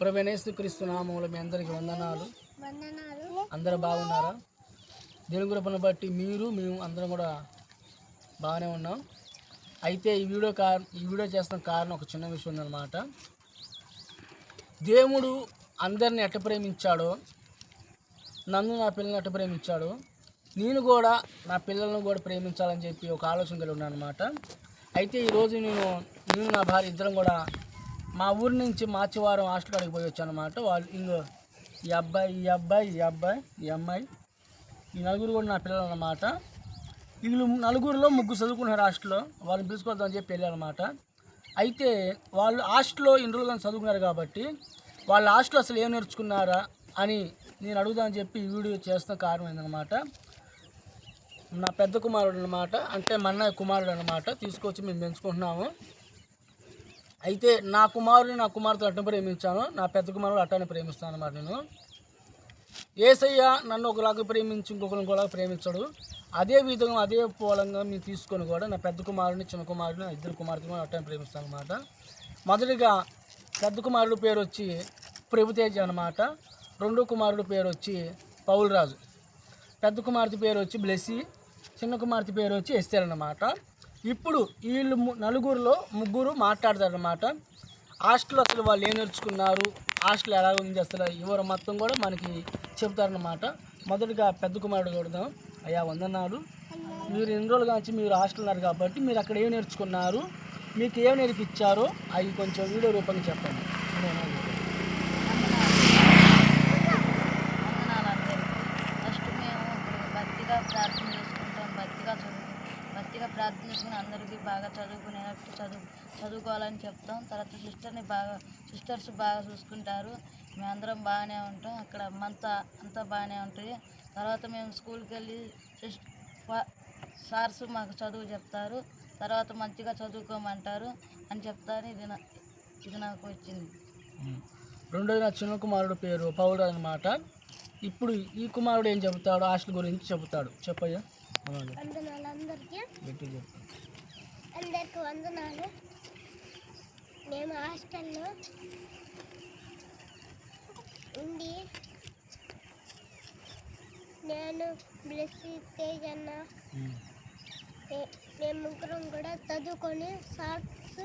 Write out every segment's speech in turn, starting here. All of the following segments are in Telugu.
ప్రవేణేశ్వర క్రీస్తు నామములు మీ అందరికీ వందనాలు. అందరూ బాగున్నారా? దేవుని కృపను బట్టి మీరు మేము అందరం కూడా బాగానే ఉన్నాం. అయితే ఈ వీడియో కార్ ఈ వీడియో చేస్తున్న కారణం ఒక చిన్న విషయం ఉందన్నమాట. దేవుడు అందరిని ఎట్ట ప్రేమించాడో నన్ను నా పిల్లల్ని ఎట్ట ప్రేమించాడో నేను కూడా నా పిల్లలను కూడా ప్రేమించాలని చెప్పి ఒక ఆలోచన కలిగి ఉన్నాను అనమాట అయితే ఈరోజు నేను నేను నా భార్య ఇద్దరం కూడా మా ఊరి నుంచి మార్చివారం హాస్టల్ కాడికి పోయి వచ్చాను అనమాట వాళ్ళు ఇంకో ఈ అబ్బాయి ఈ అబ్బాయి ఈ అబ్బాయి ఈ అమ్మాయి ఈ నలుగురు కూడా నా పిల్లలు అన్నమాట వీళ్ళు నలుగురిలో ముగ్గురు చదువుకున్నారు హాస్టల్లో. వాళ్ళని పిలుచుకోవద్దని చెప్పి వెళ్ళారనమాట అయితే వాళ్ళు హాస్టల్లో ఇన్ని రోజులు చదువుకున్నారు కాబట్టి వాళ్ళ హాస్టల్లో అసలు ఏం నేర్చుకున్నారా అని నేను అడుగుదామని చెప్పి ఈ వీడియో చేస్తున్న కారణం ఏంటన్నమాట నా పెద్ద కుమారుడు అనమాట అంటే మా అన్నయ్య కుమారుడు అనమాట తీసుకొచ్చి మేము పెంచుకుంటున్నాము. అయితే నా కుమారుని నా కుమార్తె అట్టని ప్రేమించాను. నా పెద్ద కుమారుడు అట్టని ప్రేమిస్తాను అన్నమాట నేను. ఏసయ్య నన్ను ఒకలాగా ప్రేమించి ఇంకొకరిని కూడా ప్రేమించడు. అదే విధంగా అదే పోలంగా మీరు తీసుకొని కూడా నా పెద్ద కుమారుని చిన్న కుమారుని నా ఇద్దరు కుమార్తెను కూడా అట్టని ప్రేమిస్తాను అనమాట మొదటిగా పెద్ద కుమారుడు పేరు వచ్చి ప్రభుతేజ అనమాట రెండో కుమారుడు పేరు వచ్చి పౌలరాజు. పెద్ద కుమార్తె పేరు వచ్చి బ్లెస్సీ. చిన్న కుమార్తె పేరు వచ్చి ఎస్తేర్ అనమాట ఇప్పుడు వీళ్ళు నలుగురిలో ముగ్గురు మాట్లాడతారనమాట హాస్టల్ అసలు వాళ్ళు ఏం నేర్చుకున్నారు? హాస్టల్ ఎలా ఉంది అసలు? ఎవరు మొత్తం కూడా మనకి చెప్తారనమాట మొదటిగా పెద్ద కుమారుడు చూడదాం. అయ్యా వందనాలు. మీరు ఎన్ని రోజులు కాంచి మీరు హాస్టల్ ఉన్నారు కాబట్టి మీరు అక్కడ ఏం నేర్చుకున్నారు? మీకు ఏం నేర్పించారో అవి కొంచెం వీడియో రూపంగా చెప్పండి వందనాలందరికీ ఫస్ట్ మేము ఇప్పుడు భక్తిగా ప్రార్థన చేసుకుంటాం భక్తిగా చదువు భక్తిగా ప్రార్థన చేసుకుని అందరికీ బాగా చదువుకునేటట్టు చదువు చదువుకోవాలని చెప్తాం. తర్వాత సిస్టర్ని బాగా సిస్టర్స్ బాగా చూసుకుంటారు. మేమందరం బాగానే ఉంటాం. అక్కడ అంతా అంతా బాగానే ఉంటుంది. తర్వాత మేము స్కూల్కి వెళ్ళి సార్స్ మాకు చదువు చెప్తారు. తర్వాత మంచిగా చదువుకోమంటారు అని చెప్తారు. ఇది నా ఇది నాకు వచ్చింది. రెండోది నా చిన్న కుమారుడు పేరు పౌడు అనమాట ఇప్పుడు ఈ కుమారుడు ఏం చెబుతాడు? హాస్టల్ గురించి చెబుతాడు. చెప్పయ్యా. అందరికీ. అందరికి వందనాలు మేము హాస్టల్లో ఉండి నేను బ్లెస్సీ తేజ్ అన్న ఉమ్. మే- మేము ముగ్గురం కూడా చదువుకొని సార్స్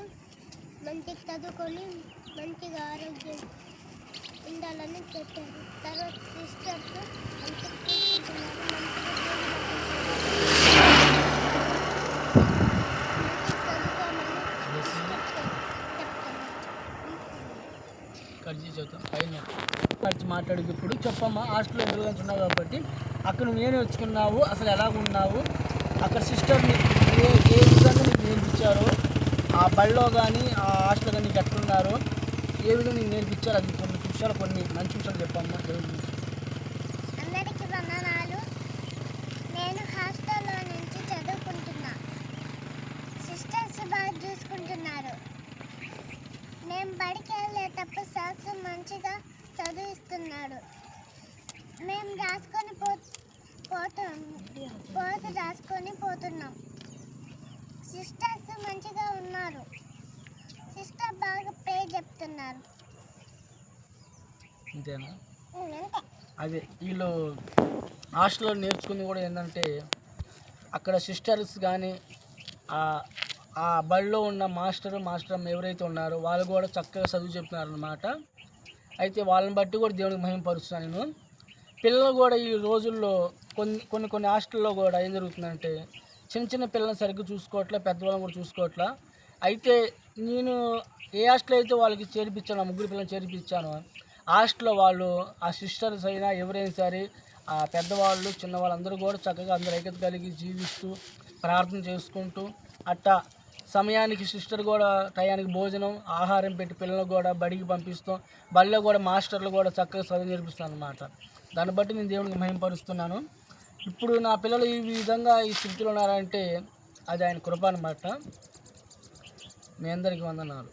మంచిగా చదువుకొని మంచిగా ఆరోగ్యం ఉండాలని చెప్పారు తర్వాత సిస్టర్స్ మంచిగా చూసుకుంటున్నారు మంచిగా కట్ చేసి పైన కలిసి మాట్లాడేది ఇప్పుడు. చెప్పమ్మా హాస్టల్లో ఎదురుగా ఉన్నావు కాబట్టి అక్కడ నువ్వు వచ్చుకున్నావు అసలు ఎలాగ ఉన్నావు? అక్కడ సిస్టర్ ఏ ఏ విధంగా నీకు నేర్పించారు? ఆ బడిలో కానీ ఆ హాస్టల్ కానీ నీకు ఎట్లున్నారు? ఏ విధంగా నీకు నేర్పించారు? అది కొన్ని విషయాలు కొన్ని మంచి విషయాలు చెప్పమ్మా దేవుడి అందరికీ వందనాలు. నేను హాస్టల్లో నుంచి చదువుకుంటున్నా. సిస్టర్స్ బాగా చూసుకుంటున్నారు. మేము బడికి వెళ్ళేటప్పుడు సార్స్ మంచిగా చదివిస్తున్నాడు. మేము రాసుకొని పో పోతాం పోతు రాసుకొని పోతున్నాం. సిస్టర్స్ మంచిగా ఉన్నారు. సిస్టర్ బాగా పే చెప్తున్నారు. అంతేనా అంతే. అదే వీళ్ళు హాస్టల్లో నేర్చుకుంది కూడా ఏంటంటే అక్కడ సిస్టర్స్ కానీ ఆ బడిలో ఉన్న మాస్టర్ మాస్టర్ అమ్మ ఎవరైతే ఉన్నారో వాళ్ళు కూడా చక్కగా చదువు చెప్తున్నారనమాట అయితే వాళ్ళని బట్టి కూడా దేవునికి మహిమపరుస్తున్నాను నేను. పిల్లలు కూడా ఈ రోజుల్లో కొన్ని కొన్ని కొన్ని హాస్టల్లో కూడా ఏం జరుగుతుందంటే చిన్న చిన్న పిల్లల్ని సరిగ్గా చూసుకోవట్లే పెద్దవాళ్ళని కూడా చూసుకోవట్లే. అయితే నేను ఏ హాస్టల్ అయితే వాళ్ళకి చేర్పించాను ఆ ముగ్గురు పిల్లల్ని చేర్పించాను హాస్టల్లో వాళ్ళు ఆ సిస్టర్స్ అయినా ఎవరైనా సరే ఆ పెద్దవాళ్ళు చిన్నవాళ్ళందరూ కూడా చక్కగా అందరూ ఐక్యత కలిగి జీవిస్తూ ప్రార్థన చేసుకుంటూ అట్టా సమయానికి సిస్టర్ కూడా టయానికి భోజనం ఆహారం పెట్టి పిల్లలకు కూడా బడికి పంపిస్తాం బడిలో కూడా మాస్టర్లు కూడా చక్కగా చదువు నేర్పిస్తాను అనమాట దాన్ని బట్టి నేను దేవునికి మహింపరుస్తున్నాను. ఇప్పుడు నా పిల్లలు ఈ విధంగా ఈ స్థితిలో ఉన్నారంటే అది ఆయన కృప అనమాట మీ అందరికీ వందనాలు.